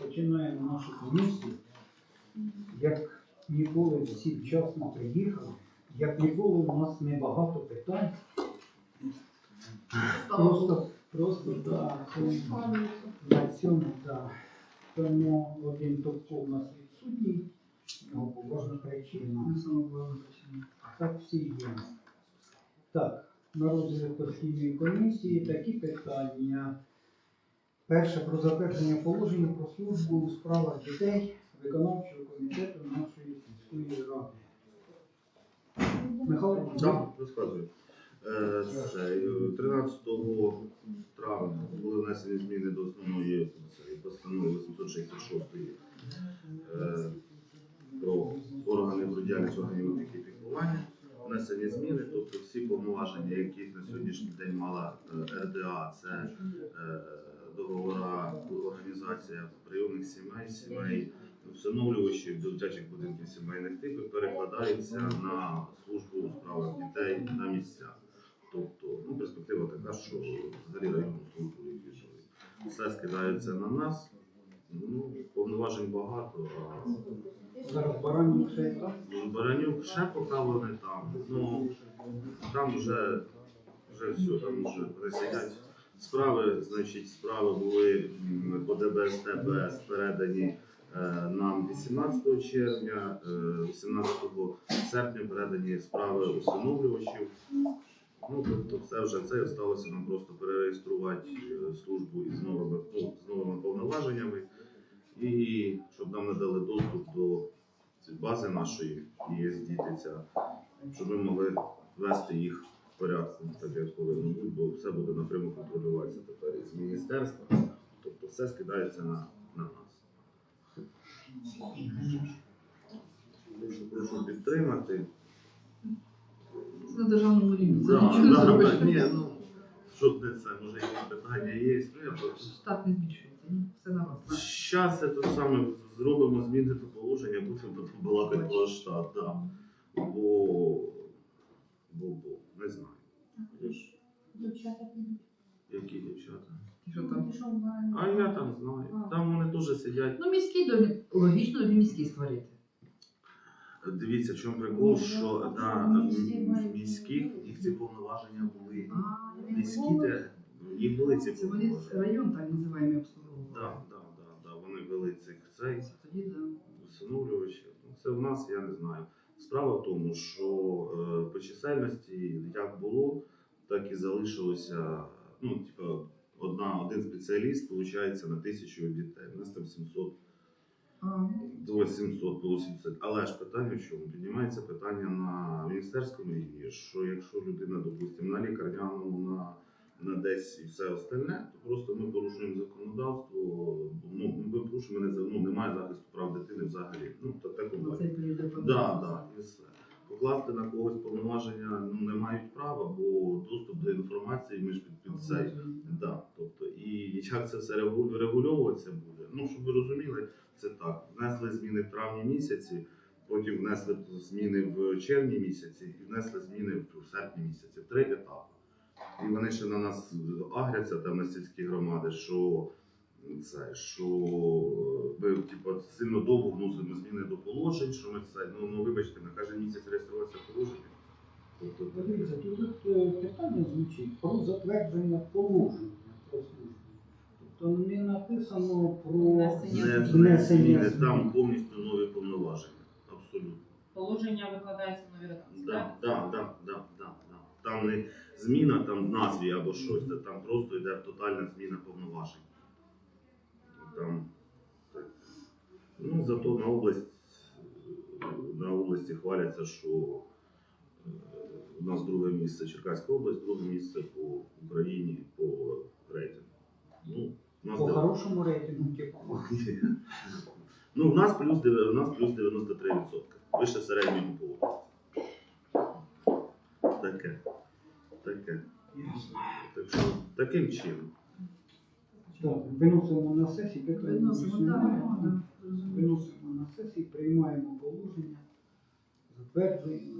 Розпочинаємо нашу комісію. Як ніколи всі вчасно приїхали, як ніколи у нас небагато питань. Просто, просто да, на цьому, да. Тому один топко у нас відсутній, його поважна причина. Так всі є. Так, на розгляд постійної комісії такі питання. Перше про затвердження положення про службу у справах дітей виконавчого комітету нашої сільської ради. Михайло, Так, розказую. Е, це, е, 13 травня були внесені зміни до основної постанови 866 е, про органи про діяльність органів опіки і піклування. Внесені зміни, тобто всі повноваження, які на сьогоднішній день мала е, РДА, це е, договора організація прийомних сімей, сімей, всиновлювачів дитячих будинків сімейних типів перекладаються на службу у справах дітей на місцях. Тобто, ну, перспектива така, що взагалі районну службу відвідують. Все скидається на нас. Ну, повноважень багато, а зараз баранів ще так? Баранюк ще поки вони там. Ну там вже, вже все, там вже вони сидять. Справи, значить, справи були по ДБС ТБС передані е, нам 18 червня, е, 18 серпня передані справи усиновлювачів. Ну, тобто все вже це осталося нам просто перереєструвати е, службу із новими, ну, з новими повноваженнями. І щоб нам надали доступ до бази нашої ЄСДІТи, ця, щоб ми могли вести їх порядку, так як повинно бути, бо все буде напряму контролюватися тепер із міністерства. Тобто все скидається на, на нас. Прошу, прошу підтримати. Це на державному рівні. Це Да, нічого да, зробиш. ні, ну, щоб не це, може якісь питання є. Ну, я просто Штат не збільшується, ні? Все на вас. Зараз це те саме зробимо зміни до положення, потім тут балакати про штат, да. Бо, бо, бо, не знаю. Дівчата підуть. Які дівчата. Що там? Пішов в барані. А я там знаю. Там вони теж сидять. Ну, міський домі. Логічно тобі міський створити. Дивіться, в чому прикол, що на м- міських їх ці повноваження були. Міські де їх були ці Це вони повноваження. район так називаємо Да, обслуговували. да, да, да. Вони вели цих цей. Тоді, да. усиновлювачів. Ну, Це в нас, я не знаю. Справа в тому, що е, по чисельності як було, так і залишилося. Ну, типу, одна, один спеціаліст, виходить, на тисячу дітей. У нас там 700 А, до 700 було 700. Але ж питання в чому? Піднімається питання на міністерському рівні, що якщо людина, допустимо, на лікарняному, на, на десь і все остальне, то просто ми порушуємо законодавство. Ну, ми порушуємо не, ну, немає захисту прав дитини взагалі. Ну, такому оцей період Да, да, і все. Покласти на когось повноваження ну, не мають права, бо доступ до інформації між під, цей. Да, тобто, і як це все регульовуватися буде? Ну, щоб ви розуміли, це так. Внесли зміни в травні місяці, потім внесли зміни в червні місяці і внесли зміни в серпні місяці. Три етапи. І вони ще на нас агряться там на сільські громади, що це, що ми типу, сильно довго вносимо зміни до положень, що ми це, ну, ну вибачте, на кожен місяць реєструватися положення. Тобто, Дивіться, тут е, питання звучить про затвердження положення про службу. Тобто не написано про Внесення не внесення зміни, змін. там повністю нові повноваження. Абсолютно. Положення викладається в нові редакції. Да, да, да, да, да, да. Там не зміна там в назві або щось, та там просто йде тотальна зміна повноважень. Там, так. Ну, зато на область, на області хваляться, що е, у нас друге місце Черкаська область, друге місце по Україні по рейтингу. Ну, у нас по хорошому рейтингу, типу. Ну, в нас плюс, у нас плюс 93%. Вище середнього по області. Таке. Таке. Так що, таким чином. Так, виносимо на сесії, питання Виносимо, більше так, немає. да, розумію. Виносимо на сесії, приймаємо положення, затверджуємо.